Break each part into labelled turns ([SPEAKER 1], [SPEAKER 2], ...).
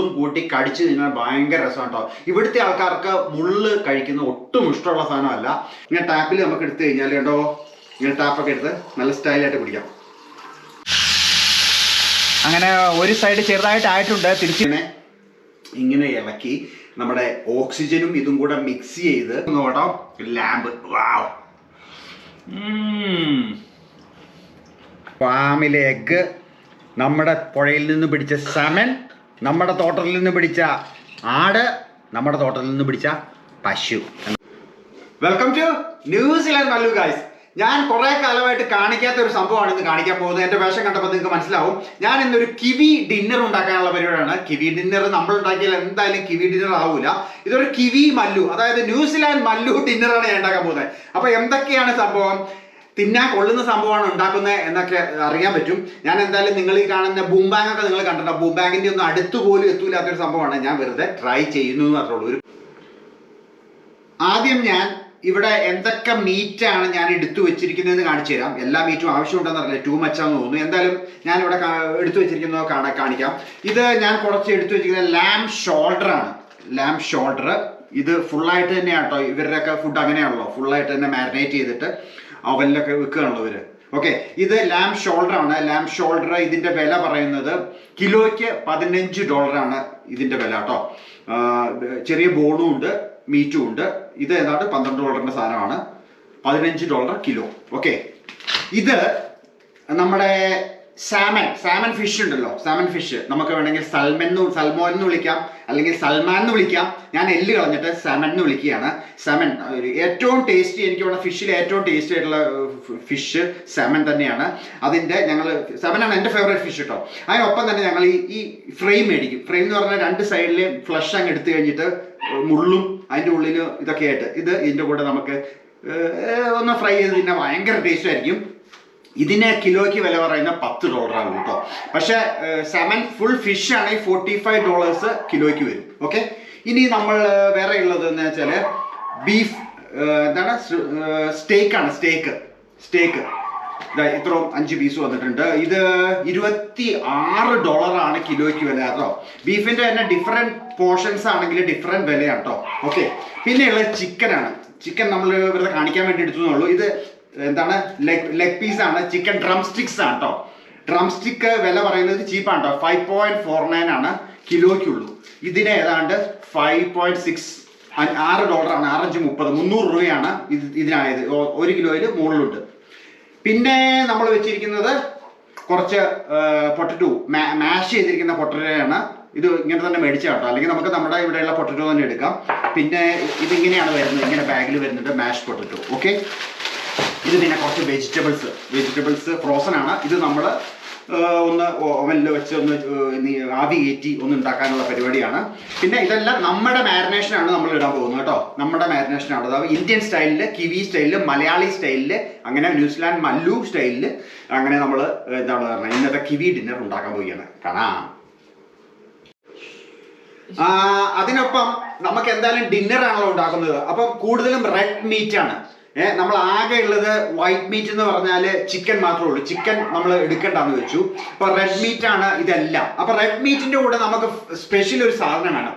[SPEAKER 1] മുള്ളും കൂട്ടി കടിച്ച് തിന്നാൻ ഭയങ്കര രസമാണ് കേട്ടോ. ഇവിടുത്തെ ആൾക്കാർക്ക് മുള്ള് കഴിക്കുന്ന ഒട്ടും ഇഷ്ടമുള്ള സാധനമല്ല. ഇങ്ങനെ ടാപ്പിൽ നമുക്ക് എടുത്തു കഴിഞ്ഞാൽ കേട്ടോ ഇങ്ങനെ ടാപ്പൊക്കെ എടുത്ത് നല്ല സ്റ്റൈലായിട്ട് പിടിക്കാം.
[SPEAKER 2] അങ്ങനെ ഒരു സൈഡ് ചെറുതായിട്ട് ആയിട്ടുണ്ട് തിരിച്ച്
[SPEAKER 1] ഇങ്ങനെ ഇങ്ങനെ ഇളക്കി നമ്മുടെ ഓക്സിജനും ഇതും കൂടെ മിക്സ് ചെയ്ത് നോട്ടോ ലാമ്പ് വാവ് ഫാമിലെ എഗ്ഗ് നമ്മുടെ പുഴയിൽ നിന്ന് പിടിച്ച സമൻ നമ്മുടെ തോട്ടത്തിൽ നിന്ന് പിടിച്ച ആട് നമ്മുടെ തോട്ടത്തിൽ നിന്ന് പിടിച്ച പശു. Welcome to New Zealand Mallu guys ഞാൻ കുറെ കാലമായിട്ട് കാണിക്കാത്ത ഒരു സംഭവമാണ് ഇന്ന് കാണിക്കാൻ പോകുന്നത്. എന്റെ വേഷം കണ്ടപ്പോൾ നിങ്ങൾക്ക് മനസ്സിലാവും. ഞാൻ ഇന്നൊരു കിവി ഡിന്നർ ഉണ്ടാക്കാനുള്ള പരിപാടിയാണ്. കിവി ഡിന്നർ നമ്മൾ ഉണ്ടാക്കിയാൽ എന്തായാലും കിവി ഡിന്നർ ആവൂല. ഇതൊരു കിവി മല്ലു അതായത് ന്യൂസിലാൻഡ് മല്ലു ഡിന്നറാണ് ഞാൻ ഉണ്ടാക്കാൻ പോകുന്നത്. അപ്പൊ എന്തൊക്കെയാണ് സംഭവം? തിന്നാൻ കൊള്ളുന്ന സംഭവമാണ് ഉണ്ടാക്കുന്നത് എന്നൊക്കെ അറിയാൻ പറ്റും. ഞാൻ എന്തായാലും നിങ്ങൾ ഈ കാണുന്ന ബൂംബാങ് ഒക്കെ നിങ്ങൾ കണ്ടിട്ടുണ്ട്? ബൂംബാങ്ങിന്റെ ഒന്നും അടുത്ത് പോലും എത്തൂലാത്തൊരു സംഭവമാണ്. ഞാൻ വെറുതെ ട്രൈ ചെയ്യുന്നു എന്ന് മാത്രമേ ഉള്ളൂ ആദ്യം ഞാൻ ഇവിടെ എന്തൊക്കെ മീറ്റാണ് ഞാൻ എടുത്തു വെച്ചിരിക്കുന്നതെന്ന് കാണിച്ചു തരാം. എല്ലാ മീറ്റും ആവശ്യമുണ്ടെന്ന് അറിയില്ല ടൂ മച്ചാന്ന് തോന്നുന്നു. എന്തായാലും ഞാൻ ഇവിടെ എടുത്തു വെച്ചിരിക്കുന്നത് കാണാൻ കാണിക്കാം. ഇത് ഞാൻ കുറച്ച് എടുത്തു വെച്ചിരിക്കുന്നത് ലാം ഷോൾഡർ ആണ്. ലാം ഷോൾഡർ ഇത് ഫുള്ളായിട്ട് തന്നെയാണ് കേട്ടോ ഇവരുടെയൊക്കെ ഫുഡ് അങ്ങനെയാണല്ലോ. ഫുള്ളായിട്ട് തന്നെ മാരിനേറ്റ് ചെയ്തിട്ട് അവനിലൊക്കെ വെക്കുകയാണല്ലോ ഇവർ. ഓക്കെ ഇത് ലാം ഷോൾഡർ ആണ്. ലാം ഷോൾഡർ ഇതിന്റെ വില പറയുന്നത് കിലോയ്ക്ക് പതിനഞ്ച് ഡോളറാണ് ഇതിന്റെ വില കേട്ടോ. ചെറിയ ബോണും ഉണ്ട് മീറ്റും ഉണ്ട്. ഇത് ഏതാണ്ട് പന്ത്രണ്ട് ഡോളറിന്റെ സാധനമാണ്. പതിനഞ്ച് ഡോളർ കിലോ. ഓക്കെ ഇത് നമ്മുടെ സാമൻ സാമൻ ഫിഷ് ഉണ്ടല്ലോ. സാമൻ ഫിഷ് നമുക്ക് വേണമെങ്കിൽ സൽമൻ സൽമോൻ എന്ന് വിളിക്കാം. അല്ലെങ്കിൽ സൽമാൻ എന്ന് വിളിക്കാം. ഞാൻ എല്ല് കളഞ്ഞിട്ട് സാമൻ എന്ന് വിളിക്കുകയാണ്. സാമൻ ഏറ്റവും ടേസ്റ്റി എനിക്ക് വേണം ഫിഷിൽ ഏറ്റവും ടേസ്റ്റി ആയിട്ടുള്ള ഫിഷ് സാമൻ തന്നെയാണ്. അതിന്റെ ഞങ്ങൾ സാമനാണ് എന്റെ ഫേവറേറ്റ് ഫിഷ് കേട്ടോ അതിനൊപ്പം തന്നെ ഞങ്ങൾ ഈ ഈ ഫ്രെയിം മേടിക്കും. ഫ്രെയിം എന്ന് പറഞ്ഞാൽ രണ്ട് സൈഡിൽ ഫ്ലഷ് അങ്ങ് എടുത്തു കഴിഞ്ഞിട്ട് മുള്ളും അതിന്റെ ഉള്ളിൽ ഇതൊക്കെ ആയിട്ട് ഇത് ഇതിന്റെ കൂടെ നമുക്ക് ഒന്ന് ഫ്രൈ ചെയ്ത് തിന്നാൻ ഭയങ്കര ടേസ്റ്റ് ആയിരിക്കും. ഇതിന് കിലോയ്ക്ക് വില പറയുന്ന പത്ത് ഡോളറാണ് കേട്ടോ. പക്ഷെ സെവൻ ഫുൾ ഫിഷ് ആണെങ്കിൽ ഫോർട്ടി ഫൈവ് ഡോളേഴ്സ് കിലോയ്ക്ക് വരും. ഓക്കെ ഇനി നമ്മൾ വേറെ ഉള്ളത് എന്ന് വെച്ചാൽ ബീഫ് എന്താണ്? സ്റ്റേക്ക് ആണ് സ്റ്റേക്ക് സ്റ്റേക്ക് ഇത്രയും അഞ്ച് പീസ് വന്നിട്ടുണ്ട്. ഇത് ഇരുപത്തി ആറ് ഡോളറാണ് കിലോയ്ക്ക് വില കേട്ടോ. ബീഫിന്റെ തന്നെ ഡിഫറെന്റ് പോർഷൻസ് ആണെങ്കിൽ ഡിഫറെന്റ് വിലയാണ് കേട്ടോ. ഓക്കെ പിന്നെയുള്ളത് ചിക്കനാണ് ചിക്കൻ നമ്മൾ വെറുതെ കാണിക്കാൻ വേണ്ടി എടുത്തു എന്നുള്ളൂ. ഇത് എന്താണ്? ലെഗ് ലെഗ് പീസ് ആണ്. ചിക്കൻ ഡ്രം സ്റ്റിക്സ് ആണ് കേട്ടോ ഡ്രം സ്റ്റിക്ക് വില പറയുന്നത് ചീപ്പാണ് കേട്ടോ ഫൈവ് പോയിന്റ് ഫോർ നയൻ ആണ് കിലോയ്ക്കുള്ളൂ. ഇതിന് ഏതാണ്ട് ഫൈവ് പോയിന്റ് സിക്സ് ആറ് ഡോളറാണ് ആറഞ്ച് മുപ്പത് മുന്നൂറ് രൂപയാണ് ഇത് ഇതിനായത്. ഒരു കിലോയിൽ മുകളിലുണ്ട്. പിന്നെ നമ്മൾ വെച്ചിരിക്കുന്നത് കുറച്ച് പൊട്ടറ്റോ മാഷ് ചെയ്തിരിക്കുന്ന പൊട്ടറ്റോയാണ് ഇത് ഇങ്ങനെ തന്നെ മേടിച്ച കേട്ടോ അല്ലെങ്കിൽ നമുക്ക് നമ്മുടെ ഇവിടെയുള്ള പൊട്ടറ്റോ തന്നെ എടുക്കാം. പിന്നെ ഇതിങ്ങനെയാണ് വരുന്നത്. ഇങ്ങനെ ബാഗിൽ വരുന്നുണ്ട് മാഷ് പൊട്ടറ്റോ ഓക്കെ ഇത് പിന്നെ കുറച്ച് വെജിറ്റബിൾസ് വെജിറ്റബിൾസ് ഫ്രോസൺ ആണ്. ഇത് നമ്മൾ ഒന്ന് ഓവനിൽ വെച്ച് ഒന്ന് ആവി കയറ്റി ഒന്ന് ഉണ്ടാക്കാനുള്ള പരിപാടിയാണ്. പിന്നെ ഇതെല്ലാം നമ്മുടെ മാരിനേഷനാണ് നമ്മൾ ഇടാൻ പോകുന്നത് കേട്ടോ. നമ്മുടെ മാരിനേഷനാണ് അതായത് ഇന്ത്യൻ സ്റ്റൈലിൽ കിവി സ്റ്റൈലിൽ മലയാളി സ്റ്റൈലിൽ അങ്ങനെ ന്യൂസിലാൻഡ് മല്ലു സ്റ്റൈലിൽ അങ്ങനെ നമ്മൾ എന്താണ് പറഞ്ഞത്. ഇന്നത്തെ കിവി ഡിന്നർ ഉണ്ടാക്കാൻ പോവുകയാണ്. കാണാ. അതിനൊപ്പം നമുക്ക് എന്തായാലും ഡിന്നർ ആണല്ലോ ഉണ്ടാക്കുന്നത്. അപ്പം കൂടുതലും റെഡ് മീറ്റ് ആണ്. ഏഹ് നമ്മൾ ആകെ ഉള്ളത് വൈറ്റ് മീറ്റ് എന്ന് പറഞ്ഞാൽ ചിക്കൻ മാത്രമേ ഉള്ളൂ. ചിക്കൻ നമ്മൾ എടുക്കണ്ടെന്ന് വെച്ചു. അപ്പൊ റെഡ് മീറ്റ് ആണ് ഇതെല്ലാം. അപ്പൊ റെഡ് മീറ്റിന്റെ കൂടെ നമുക്ക് സ്പെഷ്യൽ ഒരു സാധനം വേണം.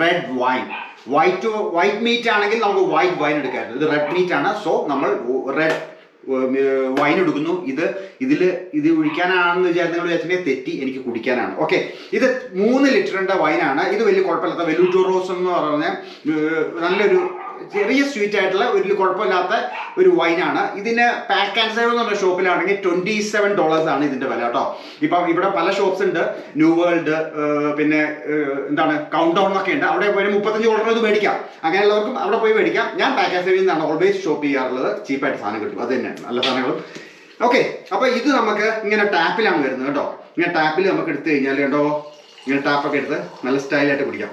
[SPEAKER 1] Red wine white white meat ആണെങ്കിൽ നമുക്ക് വൈറ്റ് വൈൻ എടുക്കാറുണ്ട് ഇത് റെഡ് മീറ്റ് ആണ്. സോ നമ്മൾ റെഡ് വൈൻ എടുക്കുന്നു. ഇത് ഇതിൽ ഇത് ഒഴിക്കാനാണെന്ന് വിചാരിച്ച് നിങ്ങൾ വിചാരിച്ചിട്ടുണ്ടെങ്കിൽ തെറ്റി എനിക്ക് കുടിക്കാനാണ്. ഓക്കെ ഇത് മൂന്ന് ലിറ്ററിന്റെ വൈനാണ് ഇത് വലിയ കുഴപ്പമില്ലാത്ത വെലുറ്റോറോസ് എന്ന് പറഞ്ഞ നല്ലൊരു ചെറിയ സ്വീറ്റ് ആയിട്ടുള്ള ഒരു കുഴപ്പമില്ലാത്ത ഒരു വൈനാണ് ഇതിന് പാക്ക് ആൻഡ് സേവ് എന്ന് പറഞ്ഞ ഷോപ്പിലാണെങ്കിൽ ട്വന്റി സെവൻ ഡോളേഴ്സ് ആണ് ഇതിന്റെ വില കേട്ടോ. ഇപ്പം ഇവിടെ പല ഷോപ്സ് ഉണ്ട്. ന്യൂ വേൾഡ് പിന്നെ എന്താണ് കൗണ്ട് ഡൗൺ ഒക്കെ ഉണ്ട്. അവിടെ പോയി മുപ്പത്തഞ്ച് ഓർഡർ ഇത് മേടിക്കാം. അങ്ങനെയുള്ളവർക്കും അവിടെ പോയി മേടിക്കാം. ഞാൻ പാക്ക് ആൻഡ് സേവിൽ നിന്നാണ് ഓൾവേസ് ഷോപ്പ് ചെയ്യാറുള്ളത്. ചീപ്പായിട്ട് സാധനം കിട്ടും. അത് തന്നെയാണ്. നല്ല സാധനങ്ങളും. ഓക്കെ അപ്പൊ ഇത് നമുക്ക് ഇങ്ങനെ ടാപ്പിലാണ് വരുന്നത് കേട്ടോ. ഇങ്ങനെ ടാപ്പിൽ നമുക്ക് എടുത്തു കഴിഞ്ഞാൽ കേട്ടോ ഇങ്ങനെ ടാപ്പൊക്കെ എടുത്ത് നല്ല സ്റ്റൈലായിട്ട് പിടിക്കാം.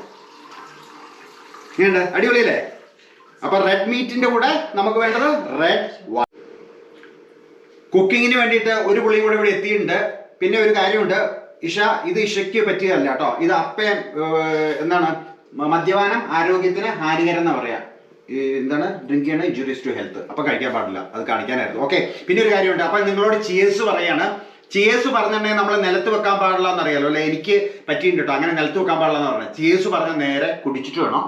[SPEAKER 1] ഇങ്ങനെ അടിപൊളിയല്ലേ? അപ്പൊ റെഡ് മീറ്റിന്റെ കൂടെ നമുക്ക് വേണ്ടത് റെഡ് വൈൻ കുക്കിങ്ങിന് വേണ്ടിയിട്ട് ഒരു പുളി കൂടെ ഇവിടെ എത്തിയിട്ടുണ്ട്. പിന്നെ ഒരു കാര്യമുണ്ട്. ഇഷ ഇത് ഇഷയ്ക്ക് പറ്റിയതല്ല കേട്ടോ. ഇത് അപ്പയം എന്താണ്? മദ്യപാനം ആരോഗ്യത്തിന് ഹാനികരം എന്ന് പറയാ. എന്താണ്? ഡ്രിങ്ക് ചെയ്യണ ഇഞ്ചുറീസ് ടു ഹെൽത്ത് അപ്പൊ കഴിക്കാൻ പാടില്ല. അത് കാണിക്കാനായിരുന്നു. ഓക്കെ പിന്നെ ഒരു കാര്യമുണ്ട്. അപ്പൊ നിങ്ങളോട് ചിയേഴ്സ് പറയാണ്. ചിയേഴ്സ് പറഞ്ഞിട്ടുണ്ടെങ്കിൽ നമ്മൾ നിലത്ത് വെക്കാൻ പാടില്ല എന്നറിയാലോ അല്ലെ? എനിക്ക് പറ്റിയിട്ടുണ്ട് കേട്ടോ. അങ്ങനെ നിലത്ത് വെക്കാൻ പാടില്ല എന്ന് പറഞ്ഞത് ചിയേഴ്സ് പറഞ്ഞ നേരെ കുടിച്ചിട്ട് വേണം.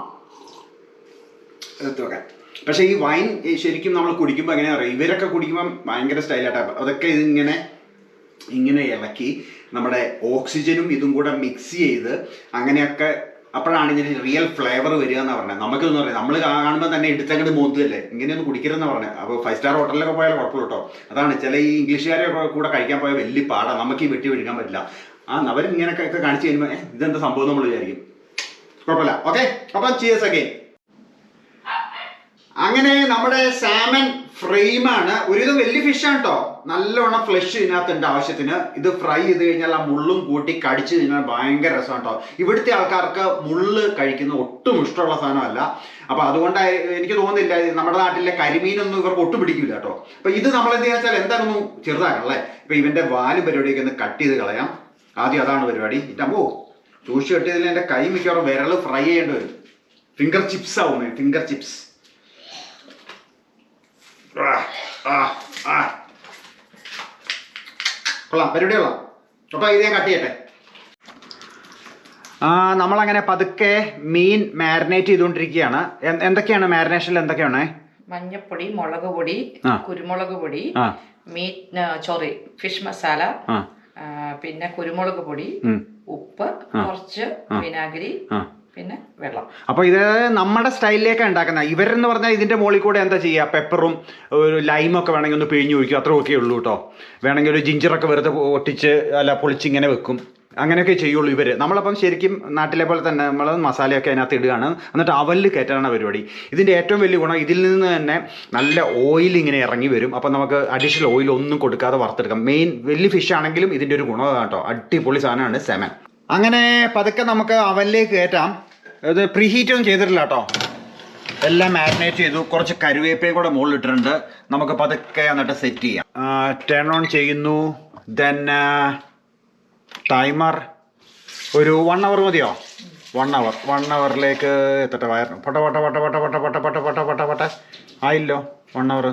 [SPEAKER 1] നിലത്ത് പക്ഷേ ഈ വൈൻ ശരിക്കും നമ്മൾ കുടിക്കുമ്പോൾ അങ്ങനെ അറിയാം ഇവരൊക്കെ കുടിക്കുമ്പോൾ ഭയങ്കര സ്റ്റൈലായിട്ടാണ് അതൊക്കെ ഇതിങ്ങനെ ഇങ്ങനെ ഇളക്കി നമ്മുടെ ഓക്സിജനും ഇതും കൂടെ മിക്സ് ചെയ്ത് അങ്ങനെയൊക്കെ അപ്പോഴാണ് ഇതിന് റിയൽ ഫ്ലേവർ വരിക എന്ന് പറഞ്ഞത്. നമുക്കൊന്നും പറയാം നമ്മൾ കാണുമ്പോൾ തന്നെ എടുത്തങ്ങോട്ട് മോന്തല്ലേ ഇങ്ങനെയൊന്നും കുടിക്കരുതെന്ന് പറഞ്ഞത്. അപ്പോൾ ഫൈവ് സ്റ്റാർ ഹോട്ടലിലൊക്കെ പോയാൽ കുഴപ്പമില്ല കേട്ടോ. അതാണ് ചില ഈ ഇംഗ്ലീഷുകാരെ കൂടെ കഴിക്കാൻ പോയാൽ വലിയ പാടാണ് നമുക്ക് ഈ വെട്ടി പിടിക്കാൻ പറ്റില്ല. ആ അവരിങ്ങനെയൊക്കെ കാണിച്ചു കഴിയുമ്പോൾ ഇതെന്താ സംഭവം? നമ്മൾ വിചാരിക്കും. കുഴപ്പമില്ല. ഓക്കെ അപ്പം ചിയേഴ്സ് അങ്ങനെ നമ്മുടെ സാമൻ ഫ്രെയിമാണ് ഒരുവിധം വലിയ ഫിഷാണ് കേട്ടോ നല്ലോണം ഫ്ലഷ് ഇതിനകത്തുണ്ട് ആവശ്യത്തിന്. ഇത് ഫ്രൈ ചെയ്ത് കഴിഞ്ഞാൽ ആ മുള്ളും കൂട്ടി കടിച്ച് കഴിഞ്ഞാൽ ഭയങ്കര രസമാണ് കേട്ടോ ഇവിടുത്തെ ആൾക്കാർക്ക് മുള്ള് കഴിക്കുന്ന ഒട്ടും ഇഷ്ടമുള്ള സാധനമല്ല. അപ്പൊ അതുകൊണ്ട് എനിക്ക് തോന്നുന്നില്ല നമ്മുടെ നാട്ടിലെ കരിമീനൊന്നും ഇവർക്ക് ഒട്ടും പിടിക്കില്ല കേട്ടോ അപ്പൊ ഇത് നമ്മൾ എന്ത് ചെയ്യാന്ന് വെച്ചാൽ എന്താണെന്ന് ചെറുതാക്കണല്ലേ ഇപ്പൊ ഇവന്റെ വാലും പരിപാടിയൊക്കെ ഒന്ന് കട്ട് ചെയ്ത് കളയാം. ആദ്യം അതാണ് പരിപാടി. ഇറ്റമ്പോ ചൂഷി കെട്ടിയതിൽ എന്റെ കൈ മിക്കവാറും വിരൽ ഫ്രൈ ചെയ്യേണ്ടി വരും. ഫിംഗർ ചിപ്സ് ആവും ഫിംഗർ ചിപ്സ് ആ, ആ. കൊള്ളാം പരിപാടി കൊള്ളാം. അപ്പൊ ഇത് ഞാൻ കട്ട് ചെയ്യട്ടെ. നമ്മളങ്ങനെ പതുക്കെ മീൻ മാരിനേറ്റ് ചെയ്തുകൊണ്ടിരിക്കുകയാണ്. എന്തൊക്കെയാണ് മാരിനേഷനിൽ എന്തൊക്കെയാണ്?
[SPEAKER 3] മഞ്ഞപ്പൊടി മുളക് പൊടി കുരുമുളക് പൊടി മീറ്റ് സോറി ഫിഷ് മസാല പിന്നെ കുരുമുളക് പൊടി ഉപ്പ് കുറച്ച് വിനാഗിരി പിന്നെ വെള്ളം.
[SPEAKER 1] അപ്പൊ ഇത് നമ്മുടെ സ്റ്റൈലിലേക്കാണ് ഉണ്ടാക്കുന്നത് ഇവരെന്ന് പറഞ്ഞാൽ ഇതിന്റെ മുകളിൽ കൂടെ എന്താ ചെയ്യുക പെപ്പറും ഒരു ലൈമൊക്കെ വേണമെങ്കിൽ ഒന്ന് പിഴിഞ്ഞു ഒഴിക്കും. അത്ര ഒക്കെ ഉള്ളൂ കേട്ടോ വേണമെങ്കിൽ ഒരു ജിഞ്ചറൊക്കെ വെറുതെ ഒട്ടിച്ച് അല്ല പൊളിച്ചിങ്ങനെ വെക്കും. അങ്ങനെയൊക്കെ ചെയ്യുള്ളൂ ഇവർ നമ്മളപ്പം ശരിക്കും നാട്ടിലെ പോലെ തന്നെ നമ്മൾ മസാലയൊക്കെ അതിനകത്ത് ഇടുകയാണ്. എന്നിട്ട് അവലിൽ കയറ്റാണ് പരിപാടി. ഇതിന്റെ ഏറ്റവും വലിയ ഗുണം ഇതിൽ നിന്ന് തന്നെ നല്ല ഓയിൽ ഇങ്ങനെ ഇറങ്ങി വരും. അപ്പം നമുക്ക് അഡീഷണൽ ഓയിൽ ഒന്നും കൊടുക്കാതെ വറുത്തെടുക്കാം. മെയിൻ വലിയ ഫിഷ് ആണെങ്കിലും ഇതിന്റെ ഒരു ഗുണം കേട്ടോ അടിപൊളി സാധനമാണ് സെമൻ അങ്ങനെ പതുക്കെ നമുക്ക് അവലിലേക്ക് കയറ്റാം. ഇത് പ്രീഹീറ്റ് ഒന്നും ചെയ്തിട്ടില്ല കേട്ടോ. എല്ലാം മാരിനേറ്റ് ചെയ്തു. കുറച്ച് കരുവേപ്പയും കൂടെ മുകളിൽ ഇട്ടിട്ടുണ്ട് നമുക്ക് പതുക്കെ എന്നിട്ട് സെറ്റ് ചെയ്യാം. ടേൺ ഓൺ ചെയ്യുന്നു. ദെൻ ടൈമർ ഒരു വൺ അവർ മതിയോ? വൺ അവർ വൺ അവറിലേക്ക് എത്തട്ടെ വയർ. പൊട്ട പൊട്ട പൊട്ട പൊട്ട പൊട്ട പൊട്ട പൊട്ട പൊട്ട പൊട്ട പൊട്ട. ആയില്ലോ? One hour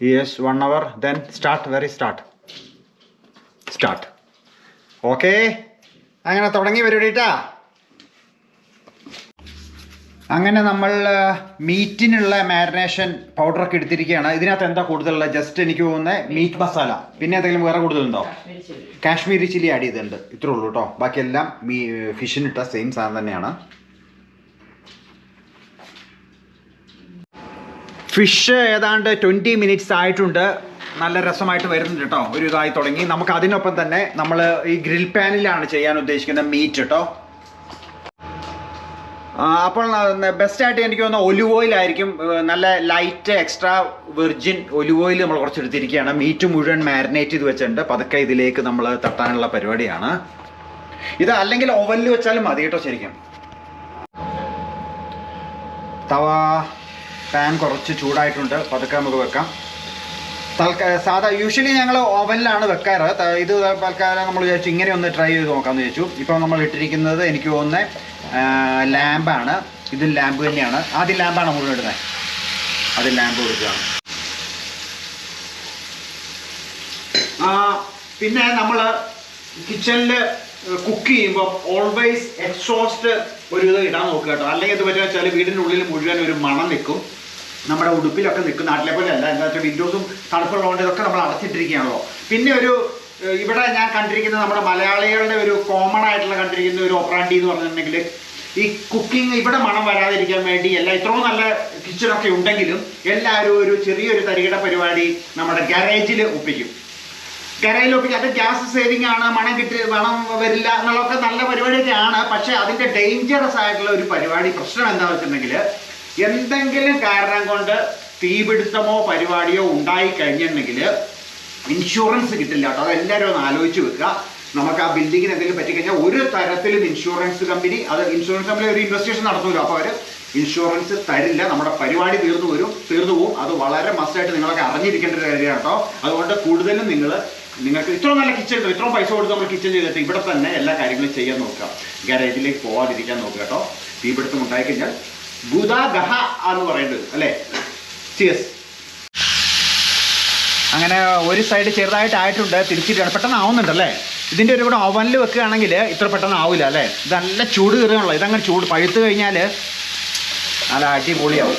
[SPEAKER 1] yes one hour then start very start start okay അങ്ങനെ തുടങ്ങി പരിപാടിട്ടാ. അങ്ങനെ നമ്മൾ മീറ്റിനുള്ള മാരിനേഷൻ പൗഡറൊക്കെ എടുത്തിരിക്കുകയാണ്. ഇതിനകത്ത് എന്താ കൂടുതലുള്ള? ജസ്റ്റ് എനിക്ക് തോന്നുന്നത് മീറ്റ് മസാല. പിന്നെ എന്തെങ്കിലും വേറെ കൂടുതലുണ്ടോ? കാശ്മീരി ചില്ലി ആഡ് ചെയ്തിട്ടുണ്ട്. ഇത്രേ ഉള്ളൂ കേട്ടോ ബാക്കിയെല്ലാം മീ ഫിഷിനിട്ട സെയിം സാധനം തന്നെയാണ്. ഫിഷ് ഏതാണ്ട് ട്വന്റി മിനിറ്റ്സ് ആയിട്ടുണ്ട്. നല്ല രസമായിട്ട് വരുന്നുണ്ട് കേട്ടോ ഒരു ഇതായി തുടങ്ങി. നമുക്ക് അതിനൊപ്പം തന്നെ നമ്മൾ ഈ ഗ്രിൽ പാനിലാണ് ചെയ്യാൻ ഉദ്ദേശിക്കുന്ന മീറ്റ് കേട്ടോ അപ്പോൾ ബെസ്റ്റ് ആയിട്ട് എനിക്ക് തോന്നുന്ന ഒലിവ് ഓയിൽ ആയിരിക്കും നല്ല light extra virgin olive oil നമ്മൾ കുറച്ച് എടുത്തിരിക്കുകയാണ്. മീറ്റ് മുഴുവൻ മാരിനേറ്റ് ചെയ്ത് വെച്ചിട്ടുണ്ട്. പതുക്കെ ഇതിലേക്ക് നമ്മൾ തട്ടാനുള്ള പരിപാടിയാണ്. ഇത് അല്ലെങ്കിൽ ഓവനിൽ വെച്ചാലും മതി കേട്ടോ ശരിക്കും. തവ പാൻ കുറച്ച് ചൂടായിട്ടുണ്ട്. പതുക്കെ നമുക്ക് വെക്കാം. സാധാ യൂഷ്വലി ഞങ്ങൾ ഓവനിലാണ് വെക്കാറ്. ഇത് തൽക്കാലം നമ്മൾ വിചാരിച്ചു ഇങ്ങനെ ഒന്ന് ട്രൈ ചെയ്ത് നോക്കാമെന്ന് ചോദിച്ചു ഇപ്പോൾ നമ്മൾ ഇട്ടിരിക്കുന്നത് എനിക്ക് തോന്നുന്ന ലാമ്പാണ്. ഇത് ലാമ്പ് തന്നെയാണ്. ആദ്യം ലാമ്പാണ് മുഴുവൻ ഇടുന്നത് അത് ലാമ്പ് കൊടുക്കുകയാണ് പിന്നെ നമ്മൾ കിച്ചണിൽ കുക്ക് ചെയ്യുമ്പോൾ ഓൾവേസ് എക്സോസ്റ്റ് ഒരു ഇത് ഇടാൻ നോക്കുക കേട്ടോ. അല്ലെങ്കിൽ ഇത് പറ്റുക വെച്ചാൽ വീടിന്റെ ഉള്ളിൽ മുഴുവൻ ഒരു മണം നിൽക്കും നമ്മുടെ ഉടുപ്പിലൊക്കെ നിൽക്കും നാട്ടിലെ പോലെ അല്ല. എന്താ വെച്ചാൽ വിൻഡോസും തണുപ്പുള്ളതുകൊണ്ട് ഇതൊക്കെ നമ്മൾ അടച്ചിട്ടിരിക്കുകയാണല്ലോ. പിന്നെ ഒരു ഇവിടെ ഞാൻ കണ്ടിരിക്കുന്ന നമ്മുടെ മലയാളികളുടെ ഒരു കോമൺ ആയിട്ടുള്ള കണ്ടിരിക്കുന്ന ഒരു ഓപ്പറാണ്ടി എന്ന് പറഞ്ഞിട്ടുണ്ടെങ്കിൽ ഈ കുക്കിംഗ് ഇവിടെ മണം വരാതിരിക്കാൻ വേണ്ടി എല്ലാ ഇത്രയും നല്ല കിച്ചണൊക്കെ ഉണ്ടെങ്കിലും എല്ലാവരും ഒരു ചെറിയൊരു തരികിട പരിപാടി നമ്മുടെ ഗാരേജിൽ ഒപ്പിക്കും. ഗരയിലൊക്കെ അത് ഗ്യാസ് സേവിങ് ആണ് മണം കിട്ടി മണം വരില്ല എന്നുള്ളതൊക്കെ നല്ല പരിപാടിയൊക്കെയാണ്. പക്ഷേ അതിന്റെ ഡേഞ്ചറസ് ആയിട്ടുള്ള ഒരു പരിപാടി പ്രശ്നം എന്താണെന്ന് വെച്ചിട്ടുണ്ടെങ്കിൽ എന്തെങ്കിലും കാരണം കൊണ്ട് തീപിടുത്തമോ പരിപാടിയോ ഉണ്ടായി കഴിഞ്ഞിട്ടുണ്ടെങ്കിൽ ഇൻഷുറൻസ് കിട്ടില്ല കേട്ടോ. അതെല്ലാവരും ഒന്ന് ആലോചിച്ച് വെക്കുക. നമുക്ക് ആ ബിൽഡിങ്ങിന് എന്തെങ്കിലും പറ്റിക്കഴിഞ്ഞാൽ ഒരു തരത്തിലും ഇൻഷുറൻസ് കമ്പനി അത് ഇൻഷുറൻസ് കമ്പനി ഒരു ഇൻവെസ്റ്റിഗേഷൻ നടത്തുമല്ലോ അപ്പോൾ അവർ ഇൻഷുറൻസ് തരില്ല. നമ്മുടെ പരിപാടി തീർന്നു വരും. തീർന്നു പോകും അത് വളരെ മസ്റ്റായിട്ട് നിങ്ങളൊക്കെ അറിഞ്ഞിരിക്കേണ്ട ഒരു കാര്യമാണ് കേട്ടോ. അതുകൊണ്ട് കൂടുതലും നിങ്ങൾ നിങ്ങൾക്ക് ഇത്രയും നല്ല കിച്ചൺ ഉണ്ടോ ഇത്രയും പൈസ കൊടുത്ത് നമ്മൾ കിച്ചൺ ചെയ്തിട്ട് ഇവിടെ തന്നെ എല്ലാ കാര്യങ്ങളും ചെയ്യാൻ നോക്കുക. ഗാരേജിലേക്ക് പോകാതിരിക്കാൻ നോക്കുക കേട്ടോ. തീപിടുത്തം ഉണ്ടായിക്കഴിഞ്ഞാൽ ഗുദ ഗഹ എന്ന് പറയുന്നത് അല്ലേ? ചിയസ്
[SPEAKER 2] അങ്ങനെ ഒരു സൈഡ് ചെറുതായിട്ട് ആയിട്ടുണ്ട് തിരിച്ചിട്ടാണ്. പെട്ടെന്ന് ആവുന്നുണ്ടല്ലേ ഇതിന്റെ ഒരു കൂടെ ഓവനിൽ വെക്കുകയാണെങ്കിൽ ഇത്ര പെട്ടെന്ന് ആവില്ല അല്ലേ? ഇത് നല്ല ചൂട് കയറുകയാണല്ലോ ഇതങ്ങനെ ചൂട്. പഴുത്ത് കഴിഞ്ഞാൽ നല്ല അടിപൊളിയാവും.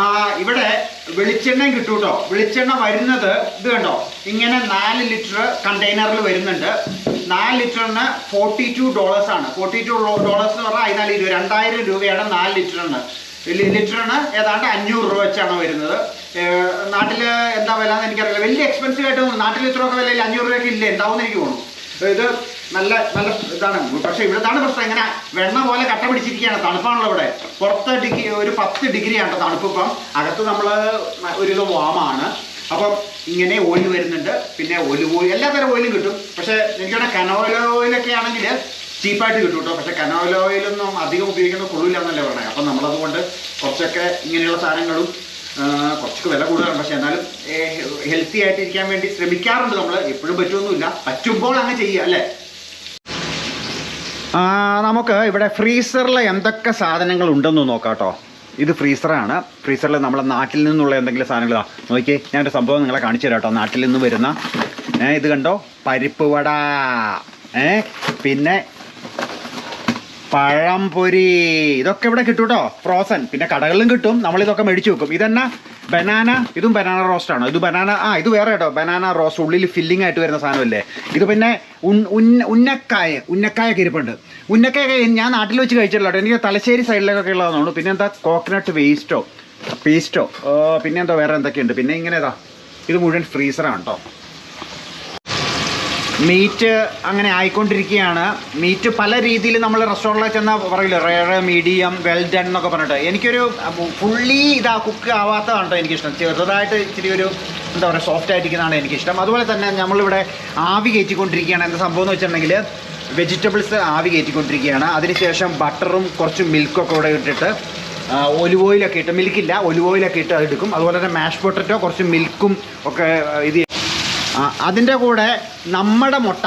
[SPEAKER 1] ആ ഇവിടെ വെളിച്ചെണ്ണയും കിട്ടും കേട്ടോ വെളിച്ചെണ്ണ വരുന്നത് ഇത് കണ്ടോ? ഇങ്ങനെ നാല് ലിറ്റർ കണ്ടെയ്നറിൽ വരുന്നുണ്ട്. നാല് ലിറ്ററിന് ഫോർട്ടി ടു ഡോളേഴ്സ് ആണ്. ഫോർട്ടി ടു ഡോളേഴ്സ് എന്ന് പറഞ്ഞാൽ അതിനാല് ഇരുപത് രണ്ടായിരം രൂപയാണ് നാല് ലിറ്ററിന്. ലിറ്ററിന് ഏതാണ്ട് അഞ്ഞൂറ് രൂപ വെച്ചാണ് വരുന്നത്. നാട്ടിൽ എന്താ വില എന്ന് എനിക്കറിയില്ല. വലിയ എക്സ്പെൻസീവ് ആയിട്ട് നാട്ടിൽ ഇത്രയൊക്കെ വിലയിൽ അഞ്ഞൂറ് രൂപയ്ക്ക് ഇല്ല? എന്താവും എനിക്ക് തോന്നുന്നു. ഇത് നല്ല നല്ല ഇതാണ്. പക്ഷെ ഇവിടുത്താണ് പ്രശ്നം. ഇങ്ങനെ വെണ്ണ പോലെ കട്ട പിടിച്ചിരിക്കുകയാണ്. തണുപ്പാണല്ലോ ഇവിടെ. പുറത്ത് ഡിഗ്രി ഒരു പത്ത് ഡിഗ്രിയാണ് തണുപ്പ് ഇപ്പം. അകത്ത് നമ്മൾ ഒരു വാമാണ് അപ്പം ഇങ്ങനെ ഓയിൽ വരുന്നുണ്ട്. പിന്നെ ഒലിവ് ഓയിൽ എല്ലാ തരം ഓയിലും കിട്ടും. പക്ഷേ എനിക്കാണ് കനോല ഓയിലൊക്കെ ആണെങ്കിൽ ചീപ്പായിട്ട് കിട്ടും കേട്ടോ. പക്ഷേ കനോല ഓയിലൊന്നും അധികം ഉപയോഗിക്കുന്നത് കൊള്ളില്ല എന്നല്ലേ പറഞ്ഞത്. അപ്പം നമ്മളതുകൊണ്ട് കുറച്ചൊക്കെ ഇങ്ങനെയുള്ള സാധനങ്ങളും കുറച്ചൊക്കെ വില കൂടുതലാണ്. പക്ഷേ എന്നാലും ഹെൽത്തി ആയിട്ട് ഇരിക്കാൻ വേണ്ടി ശ്രമിക്കാറുണ്ട് നമ്മൾ എപ്പോഴും പറ്റുമൊന്നുമില്ല. പറ്റുമ്പോൾ അങ്ങ് ചെയ്യുക അല്ലേ?
[SPEAKER 2] നമുക്ക് ഇവിടെ ഫ്രീസറിൽ എന്തൊക്കെ സാധനങ്ങൾ ഉണ്ടെന്ന് നോക്കാം കേട്ടോ. ഇത് ഫ്രീസറാണ്. ഫ്രീസറിൽ നമ്മളെ നാട്ടിൽ നിന്നുള്ള എന്തെങ്കിലും സാധനങ്ങളാ നോക്കി ഞാൻ ഒരു സംഭവം നിങ്ങളെ കാണിച്ചു തരാം കേട്ടോ നാട്ടിൽ നിന്ന് വരുന്ന ഏ ഇത് കണ്ടോ? പരിപ്പ് വട. ഏ പിന്നെ പഴംപൊരി. ഇതൊക്കെ ഇവിടെ കിട്ടും കേട്ടോ. ഫ്രോസൺ പിന്നെ കടകളിലും കിട്ടും. നമ്മളിതൊക്കെ മേടിച്ചു വെക്കും. ഇതെന്നാ? ബനാന ഇതും ബനാന റോസ്റ്റ് ആണോ? ഇത് ബനാന ആ ഇത് വേറെ കേട്ടോ. ബനാന റോസ്റ്റ് ഉള്ളിൽ ഫില്ലിംഗ് ആയിട്ട് വരുന്ന സാധനമല്ലേ? ഇത് പിന്നെ ഉന്നക്കായ. ഉന്ന- ഉന്നക്കായ കിരിപ്പുണ്ട് ഉന്നക്കായൊക്കെ ഞാൻ നാട്ടിൽ വെച്ച് കഴിച്ചിട്ടില്ല കേട്ടോ. എനിക്ക് തലശ്ശേരി സൈഡിലൊക്കെ ഉള്ളതാണ് പിന്നെ എന്താ കോക്കനട്ട് വേസ്റ്റോ പേസ്റ്റോ പിന്നെ എന്താ വേറെ എന്തൊക്കെയുണ്ട്? പിന്നെ ഇങ്ങനെ ഇതാ. ഇത് മുഴുവൻ ഫ്രീസറാണ് കേട്ടോ മീറ്റ് അങ്ങനെ ആയിക്കൊണ്ടിരിക്കുകയാണ്. മീറ്റ് പല രീതിയിൽ നമ്മൾ റെസ്റ്റോറന്റിൽ ചെന്നാൽ പറയില്ല? റെയർ മീഡിയം വെൽ ഡൺ എന്നൊക്കെ പറഞ്ഞിട്ട്. എനിക്കൊരു ഫുള്ളി ഇതാ കുക്ക് ആവാത്തതാണ് കേട്ടോ എനിക്കിഷ്ടം. ചെറുതായിട്ട് ഇച്ചിരി ഒരു എന്താ പറയുക സോഫ്റ്റ് ആയിട്ടിരിക്കുന്നതാണ് എനിക്കിഷ്ടം. അതുപോലെ തന്നെ നമ്മളിവിടെ ആവി കയറ്റിക്കൊണ്ടിരിക്കുകയാണ്. എന്താ സംഭവം എന്ന് വെച്ചിട്ടുണ്ടെങ്കിൽ വെജിറ്റബിൾസ് ആവി കയറ്റിക്കൊണ്ടിരിക്കുകയാണ്. അതിനുശേഷം ബട്ടറും കുറച്ച് മിൽക്കൊക്കെ കൂടെ ഇട്ടിട്ട് ഒലിവ് ഓയിലൊക്കെ ഇട്ട് മിൽക്കില്ല ഒലിവ് ഓയിലൊക്കെ ഇട്ട് എടുക്കും. അതുപോലെ തന്നെ മാഷ് പൊട്ടറ്റോ കുറച്ച് മിൽക്കും ഒക്കെ ഇത് അതിന്റെ കൂടെ നമ്മുടെ മുട്ട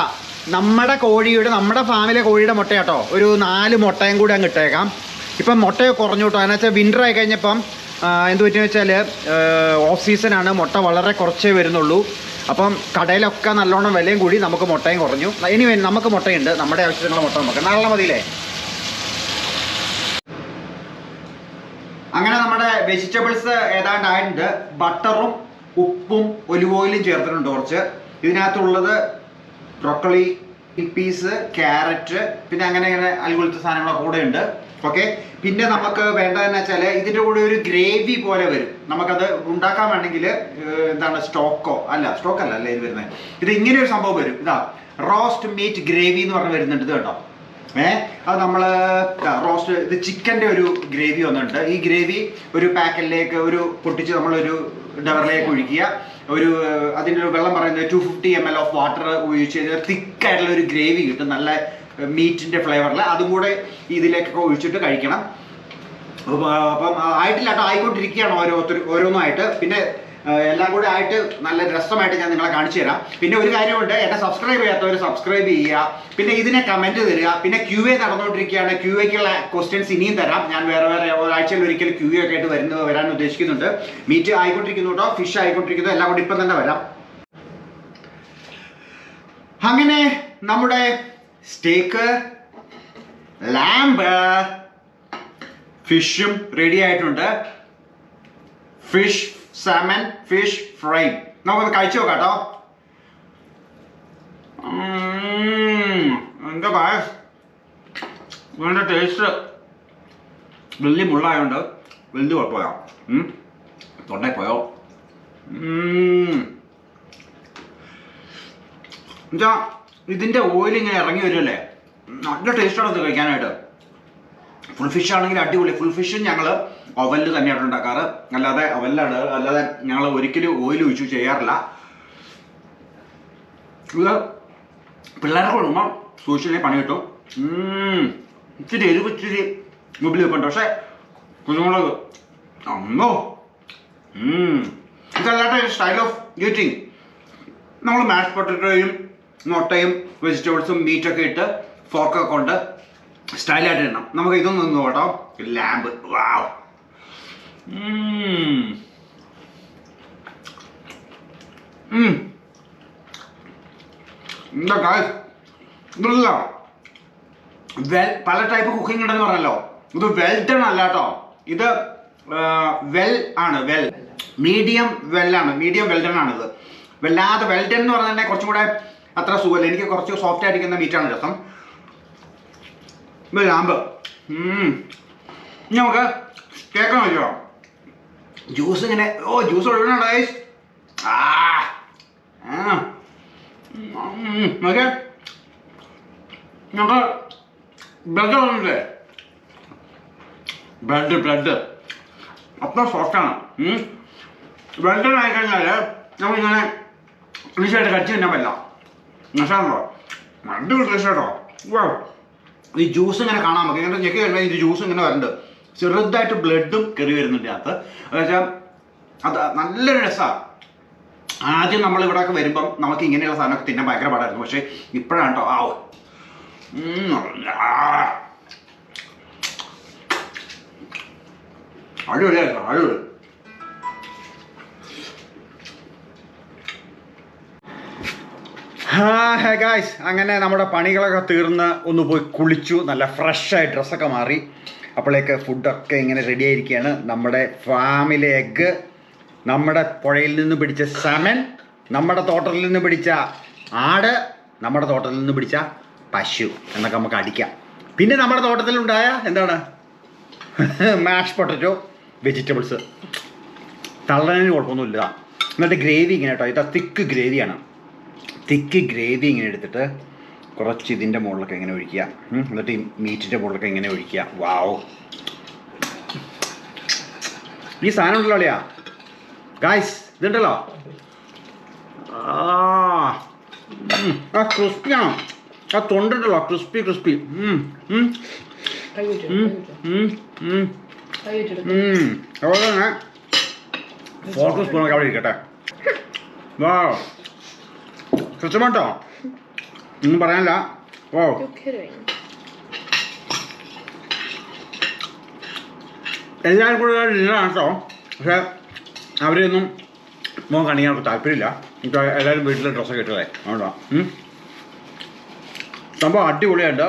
[SPEAKER 2] നമ്മുടെ കോഴിയുടെ നമ്മുടെ ഫാമിലെ കോഴിയുടെ മുട്ട കേട്ടോ ഒരു നാല് മുട്ടയും കൂടി അങ്ങ് ഇട്ടേക്കാം. ഇപ്പം മുട്ടയൊക്കെ കുറഞ്ഞു കേട്ടോ വെച്ചാൽ വിന്റർ ആയി കഴിഞ്ഞപ്പം എന്ത് പറ്റിയെന്ന് വെച്ചാൽ ഓഫ് സീസണാണ് മുട്ട വളരെ കുറച്ചേ വരുന്നുള്ളൂ. അപ്പം കടയിലൊക്കെ നല്ലോണം വിലയും കൂടി നമുക്ക് മുട്ടയും കുറഞ്ഞു. ഇനി നമുക്ക് മുട്ടയുണ്ട്. നമ്മുടെ ആവശ്യത്തിനുള്ള മുട്ട നമുക്ക്. നാളെ മതിയില്ലേ?
[SPEAKER 1] അങ്ങനെ നമ്മുടെ വെജിറ്റബിൾസ് ഏതാണ്ട് ആയിട്ടുണ്ട് ബട്ടറും ഉപ്പും ഒലിവ് ഓയിലും ചേർത്തിട്ടുണ്ട് കുറച്ച്. ഇതിനകത്തുള്ളത് ബ്രോക്കളി പീസ് ക്യാരറ്റ് പിന്നെ അങ്ങനെ അങ്ങനെ അതുപോലത്തെ സാധനങ്ങളൊക്കെ കൂടെ ഉണ്ട്. ഓക്കെ പിന്നെ നമുക്ക് വേണ്ടതെന്ന് വെച്ചാൽ ഇതിന്റെ കൂടെ ഒരു ഗ്രേവി പോലെ വരും. നമുക്കത് ഉണ്ടാക്കാൻ വേണമെങ്കിൽ എന്താണ് സ്റ്റോക്കോ അല്ല സ്റ്റോക്ക് അല്ല അല്ലേ ഇത് വരുന്നത്? ഇത് ഇങ്ങനെ ഒരു സംഭവം വരും. ഇതാ റോസ്റ്റ് മീറ്റ് ഗ്രേവി എന്ന് പറഞ്ഞ് വരുന്നുണ്ട്. ഇത് കേട്ടോ ഏ അത് നമ്മൾ റോസ്റ്റ് ഇത് ചിക്കന്റെ ഒരു ഗ്രേവി വന്നിട്ടുണ്ട്. ഈ ഗ്രേവി ഒരു പാക്കറ്റിലേക്ക് ഒരു പൊട്ടിച്ച് നമ്മളൊരു ഡവറിലേക്ക് ഒഴിക്കുക ഒരു അതിന്റെ ഒരു വെള്ളം പറയുന്നത് two fifty M L of water ഉപയോഗിച്ച് കഴിഞ്ഞാൽ തിക്കായിട്ടുള്ള ഒരു ഗ്രേവി കിട്ടും. നല്ല മീറ്റിന്റെ ഫ്ലേവറിൽ അതും കൂടെ ഇതിലേക്കൊക്കെ ഒഴിച്ചിട്ട് കഴിക്കണം. അപ്പം ആയിട്ടില്ല കേട്ടോ ആയിക്കൊണ്ടിരിക്കുകയാണ് ഓരോരുത്തർ ഓരോന്നായിട്ട്. പിന്നെ എല്ലാം കൂടെ ആയിട്ട് നല്ല രസമായിട്ട് ഞാൻ നിങ്ങളെ കാണിച്ചു തരാം. പിന്നെ ഒരു കാര്യമുണ്ട് എന്നെ സബ്സ്ക്രൈബ് ചെയ്യാത്തവർ സബ്സ്ക്രൈബ് ചെയ്യുക പിന്നെ ഇതിനെ കമന്റ് തരിക പിന്നെ ക്യു എ നടന്നുകൊണ്ടിരിക്കുകയാണ്. ക്യു എക്കുള്ള ക്വസ്റ്റ്യൻസ് ഇനിയും തരാം. ഞാൻ വേറെ വേറെ ഒരാഴ്ചയിൽ ഒരിക്കൽ ക്യു എ ഒക്കെ ആയിട്ട് വരുന്നത് വരാൻ ഉദ്ദേശിക്കുന്നുണ്ട്. മീറ്റ് ആയിക്കൊണ്ടിരിക്കുന്നു കേട്ടോ ഫിഷ് ആയിക്കൊണ്ടിരിക്കുന്നു എല്ലാം കൂടി ഇപ്പം തന്നെ വരാം. അങ്ങനെ നമ്മുടെ സ്റ്റേക്ക് ലാമ്പ് ഫിഷും റെഡി ആയിട്ടുണ്ട്. ഫിഷ് സാമൻ ഫിഷ് ഫ്രൈ നമുക്കൊന്ന് കഴിച്ചു നോക്കാം കേട്ടോ എന്താ പറയാ നല്ല ടേസ്റ്റ് വലിയ മുള്ളായോണ്ട് വലിയ കുഴപ്പമില്ല. ഉം. തൊണ്ടയിൽ പോയോ. എന്നുവെച്ചാ ഇതിന്റെ ഓയിൽ ഇങ്ങനെ ഇറങ്ങി വരുമല്ലേ നല്ല ടേസ്റ്റാണ് ഇത് കഴിക്കാനായിട്ട്. ഫുൾ ഫിഷ് ആണെങ്കിൽ അടിപൊളി. ഫുൾ ഫിഷും ഞങ്ങൾ ഓവനിൽ തന്നെയാണ് ഉണ്ടാക്കാറ്. അല്ലാതെ ഓവനിലാണ് അല്ലാതെ ഞങ്ങൾ ഒരിക്കലും ഓയിൽ ഒഴിച്ചു ചെയ്യാറില്ല. ഇത് പിള്ളേരെ കൊടുക്കുമ്പോൾ സൂക്ഷിച്ചില്ലേ പണി കിട്ടും. ഇച്ചിരി എരിവ് ഇച്ചിരി മുമ്പിൽ വെക്കുന്നുണ്ട് പക്ഷേ കുരുമുളക് അന്നോ. ഇതല്ലാത്ത സ്റ്റൈൽ ഓഫ് ഈറ്റിംഗ് നമ്മൾ മാഷ് പൊട്ടറ്റോയും മുട്ടയും വെജിറ്റബിൾസും മീറ്റ് ഒക്കെ ഇട്ട് ഫോർക്കൊക്കെ കൊണ്ട് സ്റ്റൈലായിട്ട് ഇടണം. നമുക്ക് ഇതൊന്നും നോട്ടോ ലാമ്പ് വാവ്
[SPEAKER 4] ഉം. എന്താ ഗായ്സ് ഇതല്ല വെൽ പല ടൈപ്പ് കുക്കിംഗ് ഉണ്ടെന്ന് പറഞ്ഞല്ലോ. ഇത് വെൽഡൺ അല്ല കേട്ടോ. ഇത് വെൽ ആണ് വെൽ മീഡിയം വെൽ ആണ്. മീഡിയം വെൽഡൺ ആണ് ഇത്. വല്ലാതെ വെൽഡൺ എന്ന് പറഞ്ഞാൽ കുറച്ചും കൂടെ അത്ര സുഖമല്ല. എനിക്ക് കുറച്ച് സോഫ്റ്റ് ആയിരിക്കുന്ന മീറ്റാണ് രസം. ലാമ്പ് നമുക്ക് കേൾക്കാൻ പറ്റുമോ ജ്യൂസ് ഇങ്ങനെ ഓ ജ്യൂസ് guys? ആ ബ്ലഡ് ബ്ലഡ് അത്ര സോഫ്റ്റാണ് ബ്ലഡ് ആയിക്കഴിഞ്ഞാൽ നമുക്കിങ്ങനെ ഈസിയായിട്ട് കടിച്ചു തന്നെ പറ്റില്ല. മനസ്സിലാണല്ലോ അടിപൊളി ടേസ്റ്റ് കേട്ടോ ഈ ജ്യൂസ് ഇങ്ങനെ കാണാൻ നമുക്ക് ഇങ്ങനെ ഞെക്കി കഴിഞ്ഞാൽ ഇത് ജ്യൂസ് ഇങ്ങനെ വരുന്നുണ്ട് ചെറുതായിട്ട് ബ്ലഡും കയറി വരുന്നുണ്ട് അകത്ത് എന്നുവെച്ചാൽ അത് നല്ല രസമാണ് ആദ്യം നമ്മൾ ഇവിടെയൊക്കെ വരുമ്പം നമുക്ക് ഇങ്ങനെയുള്ള സാധനമൊക്കെ തിന്നാൻ ഭയങ്കര പാടായിരുന്നു. പക്ഷേ ഇപ്പോഴാണ് കേട്ടോ ആവോ. അടിപൊളിയായിരുന്നു അടിപൊളി.
[SPEAKER 1] ഹേ ഗായ്സ് അങ്ങനെ നമ്മുടെ പണികളൊക്കെ തീർന്ന് ഒന്ന് പോയി കുളിച്ചു. നല്ല ഫ്രഷായി ഡ്രസ്സൊക്കെ മാറി. അപ്പോഴേക്ക് ഫുഡൊക്കെ ഇങ്ങനെ റെഡി ആയിരിക്കുകയാണ് നമ്മുടെ ഫാമിലെ എഗ്ഗ് നമ്മുടെ പുഴയിൽ നിന്ന് പിടിച്ച സമൻ നമ്മുടെ തോട്ടത്തിൽ നിന്ന് പിടിച്ച ആട് നമ്മുടെ തോട്ടത്തിൽ നിന്ന് പിടിച്ച പശു എന്നൊക്കെ നമുക്ക് അടിക്കാം. പിന്നെ നമ്മുടെ തോട്ടത്തിലുണ്ടായ എന്താണ്? മാഷ് പൊട്ടറ്റോ വെജിറ്റബിൾസ് തള്ളനു കുഴപ്പമൊന്നുമില്ല. എന്നിട്ട് ഗ്രേവി ഇങ്ങനെ കേട്ടോ. ഇത് തിക്ക് ഗ്രേവിയാണ് തിക്ക് ഗ്രേവി ഇങ്ങനെ എടുത്തിട്ട് കുറച്ച് ഇതിന്റെ മുകളിലൊക്കെ എങ്ങനെ ഒഴിക്കുക. എന്നിട്ട് ഈ മീറ്റിന്റെ മുകളിലൊക്കെ ഇങ്ങനെ ഒഴിക്കുക. വാവ്. ഈ സാധനം ഉണ്ടല്ലോ അളിയാ. ഗായ്സ് ഇതുണ്ടല്ലോ. ആ ക്രിസ്പി ആണോ? ആ തൊണ്ടുണ്ടല്ലോ ക്രിസ്പി ക്രിസ്പി. അതുപോലെ തന്നെ ഫോർക്ക് സ്പൂണൊക്കെ അവിടെ ഇരിക്കട്ടെ. വാ കൃത്യമാട്ടോ? ഒന്നും പറയാനില്ല. ഓ. എല്ലാവരും കൂടെ ഡിന്നറാണ് കേട്ടോ. പക്ഷേ അവരെയൊന്നും മോൻ കാണിക്കാൻ അവർക്ക് താല്പര്യമില്ല. ഇപ്പോൾ എല്ലാവരും വീട്ടിലെ ഡ്രസ്സൊക്കെ ഇട്ടതേ. അതുകൊണ്ടോ. സംഭവം അടിപൊളിയായിട്ട്.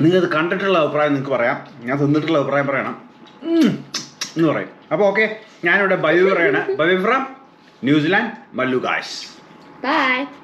[SPEAKER 1] നിങ്ങളിത് കണ്ടിട്ടുള്ള അഭിപ്രായം നിങ്ങൾക്ക് പറയാം. ഞാൻ തിന്നിട്ടുള്ള അഭിപ്രായം പറയണം. എന്ന് പറയും. അപ്പോൾ ഓക്കെ ഞാനിവിടെ ബൈ പറയാണ്. Bye from New Zealand. Mallu guys.
[SPEAKER 2] Bye.